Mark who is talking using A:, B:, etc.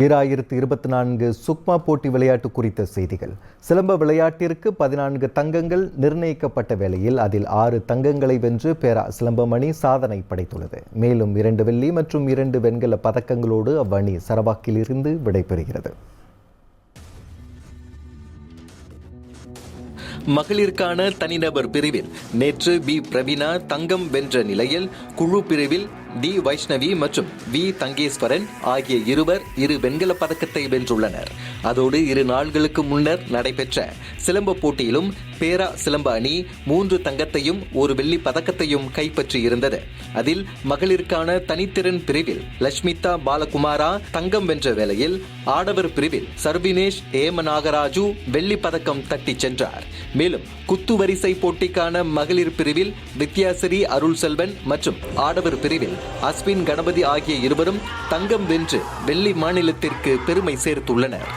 A: ஈராயிரத்து இருபத்தி நான்கு சுக்மா போட்டி விளையாட்டு குறித்த செய்திகள். சிலம்ப விளையாட்டிற்கு பதினான்கு தங்கங்கள் நிர்ணயிக்கப்பட்ட வேளையில் அதில் ஆறு தங்கங்களை வென்று பேரா சிலம்பமணி சாதனை படைத்துள்ளது. மேலும் இரண்டு வெள்ளி மற்றும் இரண்டு வெண்கல பதக்கங்களோடு அவ்வணி சரவாக்கிலிருந்து விடைபெறுகிறது.
B: மகளிருக்கான தனிநபர் பிரிவில் நேற்று பி. பிரவீனா தங்கம் வென்ற நிலையில் குழு பிரிவில் டி வைஷ்ணவி மற்றும் வி தங்கேஸ்வரன் ஆகிய இருவர் இரு வெண்கல பதக்கத்தை வென்றுள்ளனர். அதோடு இரு நாள்களுக்கு முன்னர் நடைபெற்ற சிலம்ப போட்டியிலும் பேரா சிலம்ப அணி மூன்று தங்கத்தையும் ஒரு வெள்ளி பதக்கத்தையும் கைப்பற்றியிருந்தது. அதில் மகளிருக்கான தனித்திறன் பிரிவில் லட்சுமிதா பாலகுமாரா தங்கம் வென்ற வேளையில் ஆடவர் பிரிவில் சர்வினேஷ் ஏம நாகராஜு வெள்ளி பதக்கம் தட்டிச் சென்றார். மேலும் குத்து வரிசை போட்டிக்கான மகளிர் பிரிவில் வித்யாசிரி அருள் செல்வன் மற்றும் ஆடவர் பிரிவில் அஸ்வின் கணபதி ஆகிய இருவரும் தங்கம் வென்று வெள்ளி மாநிலத்திற்கு பெருமை சேர்த்துள்ளனர்.